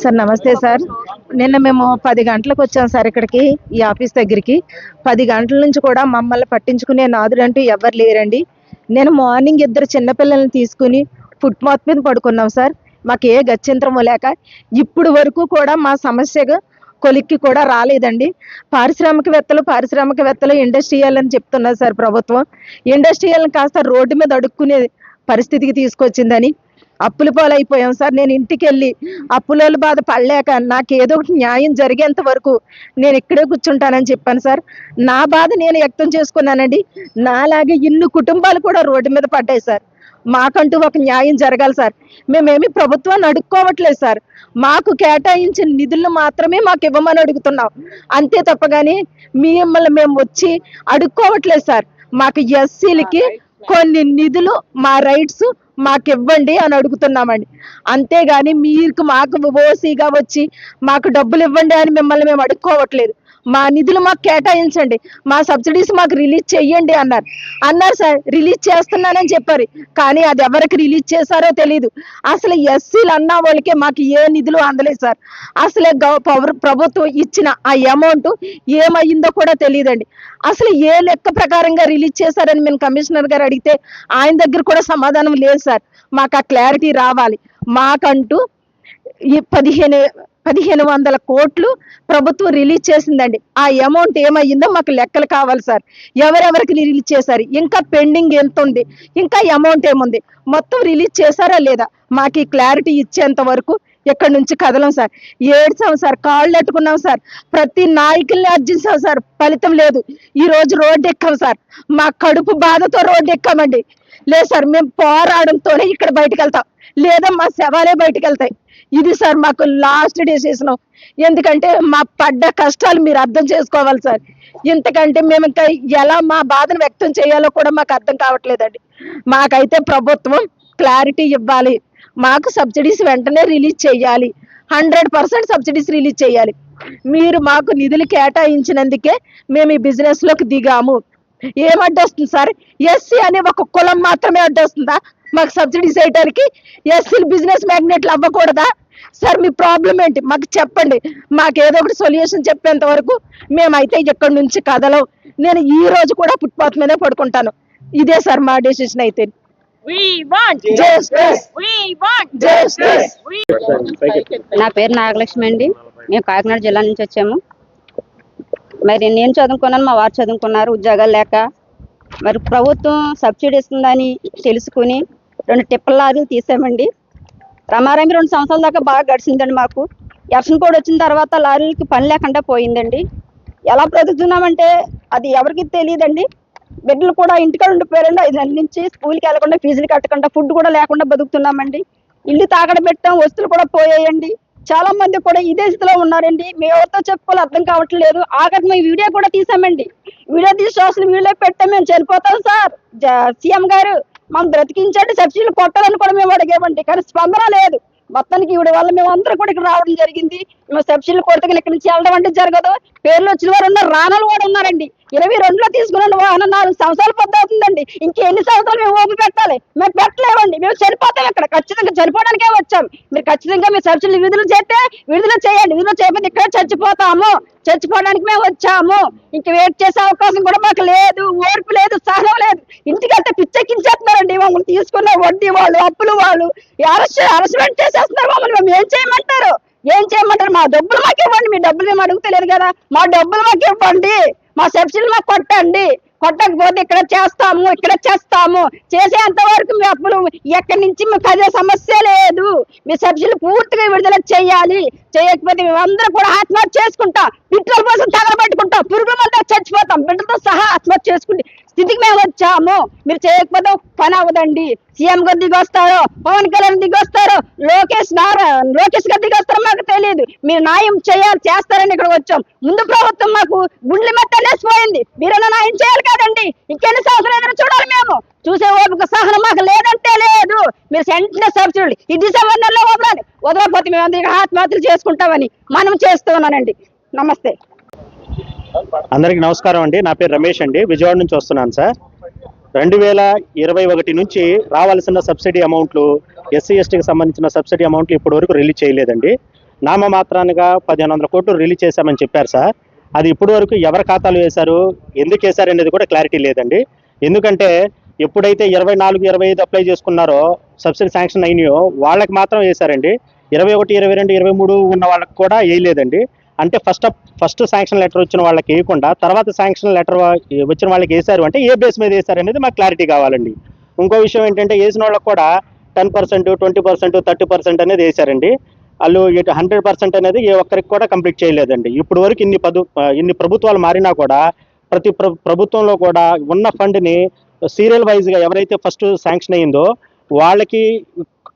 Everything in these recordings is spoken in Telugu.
సార్. నమస్తే సార్. నిన్న మేము పది గంటలకు వచ్చాం సార్ ఇక్కడికి ఈ ఆఫీస్ దగ్గరికి. పది గంటల నుంచి కూడా మమ్మల్ని పట్టించుకునే నాదుడు అంటూ ఎవరు లేరండి. నేను మార్నింగ్ ఇద్దరు చిన్నపిల్లల్ని తీసుకుని ఫుట్ మాత్ మీద పడుకున్నాం సార్. మాకు ఏ గత్యంతరము లేక ఇప్పుడు వరకు కూడా మా సమస్యగా కొలిక్కి కూడా రాలేదండి. పారిశ్రామికవేత్తలు పారిశ్రామికవేత్తలు ఇండస్ట్రియల్ అని చెప్తున్నారు సార్ ప్రభుత్వం. ఇండస్ట్రియల్ కాస్త రోడ్డు మీద అడుక్కునే పరిస్థితికి తీసుకొచ్చిందని. అప్పుల పాలైపోయాం సార్. నేను ఇంటికి వెళ్ళి అప్పుల బాధ పడలేక నాకు ఏదో ఒకటి న్యాయం జరిగేంత వరకు నేను ఇక్కడే కూర్చుంటానని చెప్పాను సార్. నా బాధ నేను వ్యక్తం చేసుకున్నానండి. నాలాగే ఇన్ని కుటుంబాలు కూడా రోడ్డు మీద పడ్డాయి సార్. మాకంటూ ఒక న్యాయం జరగాలి సార్. మేమేమి ప్రభుత్వాన్ని అడుక్కోవట్లేదు సార్. మాకు కేటాయించిన నిధులు మాత్రమే మాకు ఇవ్వమని అడుగుతున్నాం. అంతే తప్ప కానీ మిమ్మల్ని మేము వచ్చి అడుక్కోవట్లేదు సార్. మాకు ఎస్సీలకి కొన్ని నిధులు మా రైట్స్ మాకు ఇవ్వండి అని అడుగుతున్నామండి. అంతేగాని మీకు మాకు ఓసీగా వచ్చి మాకు డబ్బులు ఇవ్వండి అని మిమ్మల్ని మేము అడుక్కోవట్లేదు. మా నిధులు మాకు కేటాయించండి. మా సబ్సిడీస్ మాకు రిలీజ్ చెయ్యండి అన్నారు. అన్నారు సార్ రిలీజ్ చేస్తున్నానని చెప్పారు. కానీ అది ఎవరికి రిలీజ్ చేశారో తెలియదు అసలు ఎస్సీలు అన్న వాళ్ళకే మాకు ఏ నిధులు అందలేదు సార్. అసలే ప్రభుత్వం ఇచ్చిన ఆ అమౌంట్ ఏమయ్యిందో కూడా తెలియదండి అసలు ఏ లెక్క ప్రకారంగా రిలీజ్ చేశారని మేము కమిషనర్ గారు అడిగితే ఆయన దగ్గర కూడా సమాధానం లేదు సార్. మాకు ఆ క్లారిటీ రావాలి. మాకంటూ ఈ పదిహేను పదిహేను వందల కోట్లు ప్రభుత్వం రిలీజ్ చేసిందండి. ఆ అమౌంట్ ఏమయ్యిందో మాకు లెక్కలు కావాలి సార్. ఎవరెవరికి రిలీజ్ చేశారు? ఇంకా పెండింగ్ ఎంత ఉంది ఇంకా అమౌంట్ ఏముంది? మొత్తం రిలీజ్ చేశారా లేదా? మాకు ఈ క్లారిటీ ఇచ్చేంత వరకు ఇక్కడ నుంచి కదలం సార్. ఏడ్చాం సార్ కాళ్ళు అట్టుకున్నాం సార్. ప్రతి నాయకుల్ని అర్జించాం సార్. ఫలితం లేదు. ఈ రోజు రోడ్డు ఎక్కాం సార్. మా కడుపు బాధతో రోడ్డు ఎక్కామండి లేదు సార్ మేము పోరాడంతోనే ఇక్కడ బయటకు వెళ్తాం లేదా మా శవాలే బయటకు వెళ్తాయి ఇది సార్ మాకు లాస్ట్ డెసిషన్ ఎందుకంటే మా పడ్డ కష్టాలు మీరు అర్థం చేసుకోవాలి సార్. ఇంతకంటే మేము ఇంకా ఎలా మా బాధను వ్యక్తం చేయాలో కూడా మాకు అర్థం కావట్లేదండి. మాకైతే ప్రభుత్వం క్లారిటీ ఇవ్వాలి. మాకు సబ్సిడీస్ వెంటనే రిలీజ్ చేయాలి. హండ్రెడ్ పర్సెంట్ సబ్సిడీస్ రిలీజ్ చేయాలి. మీరు మాకు నిధులు కేటాయించినందుకే మేము ఈ బిజినెస్లోకి దిగాము. ఏం అడ్డొస్తుంది సార్? ఎస్సీ అనే ఒక కులం మాత్రమే అడ్డొస్తుందా? మాకు సబ్సిడీస్ వేయడానికి ఎస్సీలు బిజినెస్ మ్యాగ్నెట్లు అవ్వకూడదా? సార్ మీ ప్రాబ్లం ఏంటి? మాకు చెప్పండి. మాకు ఏదో ఒకటి సొల్యూషన్ చెప్పేంత వరకు మేమైతే ఇక్కడి నుంచి కదలం నేను ఈ రోజు కూడా ఫుట్పాత్ మీదే పడుకుంటాను. ఇదే సార్ మా డెసిషన్ అయితే. నా పేరు నాగలక్ష్మి అండి. మేము కాకినాడ జిల్లా నుంచి వచ్చాము. మరి నేను చదువుకున్నాను మా వారు చదువుకున్నారు ఉద్యోగాలు లేక. మరి ప్రభుత్వం సబ్సిడీ ఇస్తుందని తెలుసుకుని రెండు టిప్పల లారీలు తీసామండి. రమారామి రెండు సంవత్సరాల దాకా బాగా గడిచిందండి మాకు. ఎలక్షన్ కోడ్ వచ్చిన తర్వాత లారీలకి పని లేకుండా పోయిందండి. ఎలా బ్రతుకుతున్నామంటే అది ఎవరికి తెలియదండి. బిడ్డలు కూడా ఇంటికాడ ఉండిపోయారండి. ఐదు నెలల నుంచి స్కూల్కి వెళ్ళకుండా ఫీజులు కట్టకుండా ఫుడ్ కూడా లేకుండా బతుకుతున్నామండి. ఇల్లు తాగడ పెట్టాం వస్తువులు కూడా పోయాయండి. చాలా మంది కూడా ఇదే స్థితిలో ఉన్నారండి. మేము ఎవరితో చెప్పుకోవాలి అర్థం కావట్లేదు. ఆఖరి మేము వీడియో కూడా తీసామండి. వీడియో తీసి సోషల్ మీడియాలో పెట్టాం మేము చనిపోతాం సార్. సీఎం గారు మనం బ్రతికించండి సబ్సిడీలు కొట్టాలని కూడా మేము అడిగామండి. కానీ స్పందన లేదు. మొత్తానికి ఈవిడ వల్ల మేము అందరం కూడా ఇక్కడ రావడం జరిగింది. మేము సబ్సిడీలు కొడతగా ఇక్కడి నుంచి వెళ్ళడం అంటే జరగదు. పేర్లు వచ్చిన వారు ఉన్నారు. రానలు కూడా ఉన్నారండి. ఇరవై రెండులో తీసుకున్న వాహనం నాలుగు సంవత్సరాలు పొద్దు అవుతుందండి. ఇంకెన్ని సంవత్సరాలు మేము ఓపి పెట్టాలి? మేము పెట్టలేమండి. మేము చనిపోతాం ఇక్కడ. ఖచ్చితంగా చనిపోవడానికే వచ్చాం. మీరు ఖచ్చితంగా మీ సబ్సిడీలు విధులు చేస్తే విడుదల చేయండి. విడుదల చేయకపోతే ఇక్కడ చచ్చిపోతాము. చచ్చిపోవడానికి మేము వచ్చాము. ఇంక వెయిట్ చేసే అవకాశం కూడా మాకు లేదు. ఓర్పు లేదు. సహనం లేదు. ఇంటికి వెళ్తే పిచ్చెక్కించేస్తున్నారండి మమ్మల్ని తీసుకున్న వడ్డీ వాళ్ళు అప్పులు వాళ్ళు. అరెస్ట్ అరెస్ట్మెంట్ చేసేస్తున్నారు మమ్మల్ని మేము ఏం చేయమంటారు? ఏం చేయమంటారు? మా డబ్బులు మాకు ఇవ్వండి మీ డబ్బులు మేము అడుగుతలేదు కదా. మా డబ్బులు మాకు ఇవ్వండి మా సబ్సిడీలు మాకు కొట్టండి. కొట్టకపోతే ఇక్కడ చేస్తాము ఇక్కడ చేస్తాము. చేసేంత వరకు మీ అప్పులు ఎక్కడి నుంచి మీకు అదే సమస్య లేదు. మీ సబ్సిడీలు పూర్తిగా విడుదల చేయాలి. చేయకపోతే మేమందరం కూడా ఆత్మహత్య చేసుకుంటాం. పెట్రోల్ కోసం తగలబెట్టుకుంటాం. పురుగుల మంది చచ్చిపోతాం. బిడ్డతో సహా ఆత్మహత్య చేసుకుంటే స్థితికి మేము వచ్చాము. మీరు చేయకపోతే పని అవ్వదండి. సీఎం గారు దిగొస్తారు వస్తారో పవన్ కళ్యాణ్ దిగొస్తారు వస్తారో లోకేష్ నారా లోకేష్ గారు దిగి వస్తారో మాకు తెలియదు. మీరు న్యాయం చేయాలి చేస్తారని ఇక్కడ వచ్చాం. ముందు ప్రభుత్వం మాకు గుండె మెత్తనేసిపోయింది మీరైనా న్యాయం చేయాలి కదండి. ఇంకెన్ని సంవత్సరాలు ఏదైనా చూడాలి మేము. చూసే ఓపిక సహనం మాకు లేదంటే లేదు. మీరు వెంటనే సబ్సిడీ ఈ డిసెంబర్ నెలలో వదలాలి వదలకపోతే మేము అందరికీ ఆత్మహత్యలు చేసుకుంటామని మనం చేస్తున్నానండి. నమస్తే. అందరికీ నమస్కారం అండి. నా పేరు రమేష్ అండి. విజయవాడ నుంచి వస్తున్నాను సార్. రెండు వేల ఇరవై ఒకటి నుంచి రావాల్సిన సబ్సిడీ అమౌంట్లు ఎస్సీ ఎస్టీకి సంబంధించిన సబ్సిడీ అమౌంట్లు ఇప్పటి వరకు రిలీజ్ చేయలేదండి. నామ మాత్రానిగా పదిహేను వందల కోట్లు రిలీజ్ చేశామని చెప్పారు సార్. అది ఇప్పటి వరకు ఎవరి ఖాతాలు వేశారు ఎందుకు వేశారు అనేది కూడా క్లారిటీ లేదండి. ఎందుకంటే ఎప్పుడైతే ఇరవై నాలుగు ఇరవై ఐదు అప్లై చేసుకున్నారో సబ్సిడీ శాంక్షన్ అయినాయో వాళ్ళకి మాత్రం వేశారండి. ఇరవై ఒకటి ఇరవై రెండు ఇరవై మూడు ఉన్న వాళ్ళకి కూడా వేయలేదండి. అంటే ఫస్ట్ ఫస్ట్ శాంక్షన్ లెటర్ వచ్చిన వాళ్ళకి వేయకుండా తర్వాత శాంక్షన్ లెటర్ వచ్చిన వాళ్ళకి వేశారు అంటే ఏ బేస్ మీద వేశారు అనేది మాకు క్లారిటీ కావాలండి. ఇంకో విషయం ఏంటంటే వేసిన వాళ్ళకి కూడా ten percent twenty percent thirty percent అనేది వేశారండి. వాళ్ళు హండ్రెడ్ పర్సెంట్ అనేది ఏ ఒక్కరికి కూడా కంప్లీట్ చేయలేదండి. ఇప్పుడు వరకు ఇన్ని పదు ఇన్ని ప్రభుత్వాలు మారినా కూడా ప్రతి ప్ర ప్రభుత్వంలో కూడా ఉన్న ఫండ్ని సీరియల్ వైజ్గా ఎవరైతే ఫస్ట్ శాంక్షన్ అయిందో వాళ్ళకి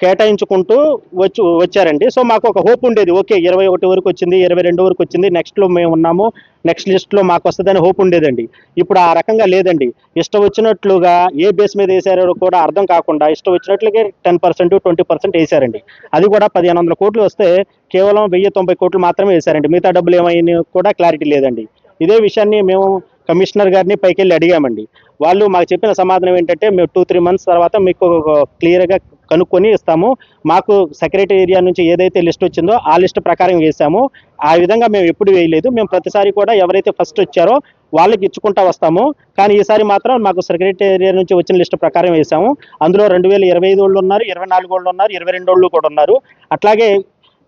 కేటాయించుకుంటూ వచ్చి వచ్చారండి. సో మాకు ఒక హోప్ ఉండేది. ఓకే ఇరవై ఒకటి వరకు వచ్చింది ఇరవై రెండు వరకు వచ్చింది నెక్స్ట్లో మేము ఉన్నాము నెక్స్ట్ లిస్ట్లో మాకు వస్తుందని హోప్ ఉండేదండి. ఇప్పుడు ఆ రకంగా లేదండి. ఇష్టం వచ్చినట్లుగా ఏ బేస్ మీద వేసారో కూడా అర్థం కాకుండా ఇష్టం వచ్చినట్లుగా టెన్ పర్సెంట్ ట్వంటీ పర్సెంట్ వేసారండి. అది కూడా పదిహేను వందల కోట్లు వస్తే కేవలం వెయ్యి తొంభై కోట్లు మాత్రమే వేశారండి మిగతా డబ్బులు ఏమైనా కూడా క్లారిటీ లేదండి. ఇదే విషయాన్ని మేము కమిషనర్ గారిని పైకి వెళ్ళి అడిగామండి. వాళ్ళు మాకు చెప్పిన సమాధానం ఏంటంటే మేము టూ త్రీ మంత్స్ తర్వాత మీకు క్లియర్గా కనుక్కొని ఇస్తాము. మాకు సెక్రటరీ ఏరియా నుంచి ఏదైతే లిస్ట్ వచ్చిందో ఆ లిస్ట్ ప్రకారం వేసాము. ఆ విధంగా మేము ఎప్పుడు వేయలేదు. మేము ప్రతిసారి కూడా ఎవరైతే ఫస్ట్ వచ్చారో వాళ్ళకి ఇచ్చుకుంటా వస్తాము. కానీ ఈసారి మాత్రం మాకు సెక్రటేరియా ఏరియా నుంచి వచ్చిన లిస్ట్ ప్రకారం వేసాము. అందులో రెండు వేల ఇరవై ఐదు వాళ్ళు ఉన్నారు ఇరవై నాలుగు వాళ్ళు ఉన్నారు ఇరవై రెండు వాళ్ళు కూడా ఉన్నారు. అట్లాగే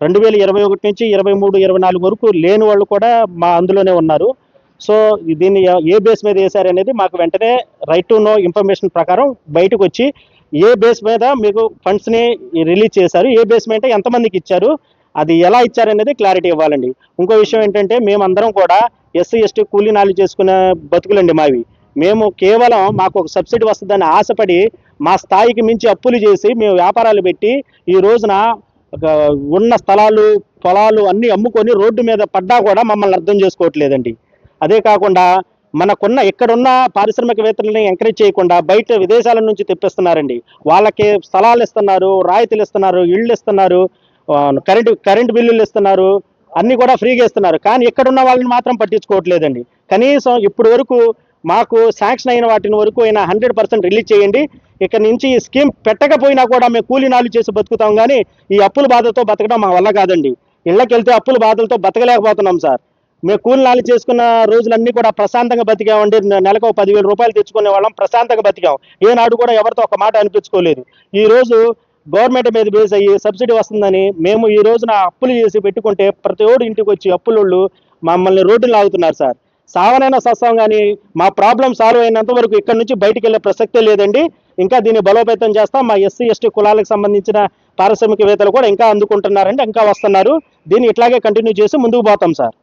రెండు వేల ఇరవై ఒకటి నుంచి ఇరవై మూడు ఇరవై నాలుగు వరకు లేని వాళ్ళు కూడా మా అందులోనే ఉన్నారు. సో దీన్ని ఏ బేస్ మీద వేశారు అనేది మాకు వెంటనే రైట్ టు నో ఇన్ఫర్మేషన్ ప్రకారం బయటకు వచ్చి ఏ బేస్ మీద మీకు ఫండ్స్ని రిలీజ్ చేశారు ఏ బేస్ మీద ఎంతమందికి ఇచ్చారు అది ఎలా ఇచ్చారనేది క్లారిటీ ఇవ్వాలండి. ఇంకో విషయం ఏంటంటే మేమందరం కూడా ఎస్సీ ఎస్టీ కూలీ నాలు చేసుకునే బతుకులండి మావి. మేము కేవలం మాకు ఒక సబ్సిడీ వస్తుందని ఆశపడి మా స్థాయికి మించి అప్పులు చేసి మేము వ్యాపారాలు పెట్టి ఈ రోజున ఒక ఉన్న స్థలాలు పొలాలు అన్నీ అమ్ముకొని రోడ్డు మీద పడ్డా కూడా మమ్మల్ని అర్థం చేసుకోవట్లేదండి. అదే కాకుండా మనకున్న ఇక్కడున్న పారిశ్రామికవేత్తలని ఎంకరేజ్ చేయకుండా బయట విదేశాల నుంచి తెప్పిస్తున్నారండి. వాళ్ళకి స్థలాలు ఇస్తున్నారు రాయితీలు ఇస్తున్నారు ఇళ్ళు ఇస్తున్నారు కరెంటు కరెంటు బిల్లులు ఇస్తున్నారు అన్నీ కూడా ఫ్రీగా ఇస్తున్నారు. కానీ ఇక్కడున్న వాళ్ళని మాత్రం పట్టించుకోవట్లేదండి. కనీసం ఇప్పటి వరకు మాకు శాంక్షన్ అయిన వాటిని వరకు అయినా హండ్రెడ్ పర్సెంట్ రిలీజ్ చేయండి. ఇక్కడ నుంచి ఈ స్కీమ్ పెట్టకపోయినా కూడా మేము కూలీనాలు చేసి బతుకుతాం. కానీ ఈ అప్పుల బాధతో బతకడం మా వల్ల కాదండి. ఇళ్ళకి వెళ్తే అప్పుల బాధలతో బతకలేకపోతున్నాం సార్. మేము కూలి నాలి చేసుకున్న రోజులన్నీ కూడా ప్రశాంతంగా బతికామండి. నెలకు పదివేల రూపాయలు తెచ్చుకునే వాళ్ళం ప్రశాంతంగా బతికాం. ఏనాడు కూడా ఎవరితో ఒక మాట అనిపించుకోలేదు. ఈ రోజు గవర్నమెంట్ మీద బేస్ అయ్యి సబ్సిడీ వస్తుందని మేము ఈ రోజున అప్పులు చేసి పెట్టుకుంటే ప్రతి ఓడు ఇంటికి వచ్చి అప్పులోళ్ళు మమ్మల్ని రోడ్డు లాగుతున్నారు సార్. సావనైనా సస్తాం కానీ మా ప్రాబ్లం సాల్వ్ అయినంత వరకు ఇక్కడ నుంచి బయటికి వెళ్ళే ప్రసక్తే లేదండి. ఇంకా దీన్ని బలోపేతం చేస్తాం. మా ఎస్సీ ఎస్టీ కులాలకు సంబంధించిన పారిశ్రామికవేత్తలు కూడా ఇంకా అందుకుంటున్నారండి ఇంకా వస్తున్నారు. దీన్ని ఇట్లాగే కంటిన్యూ చేసి ముందుకు పోతాం సార్.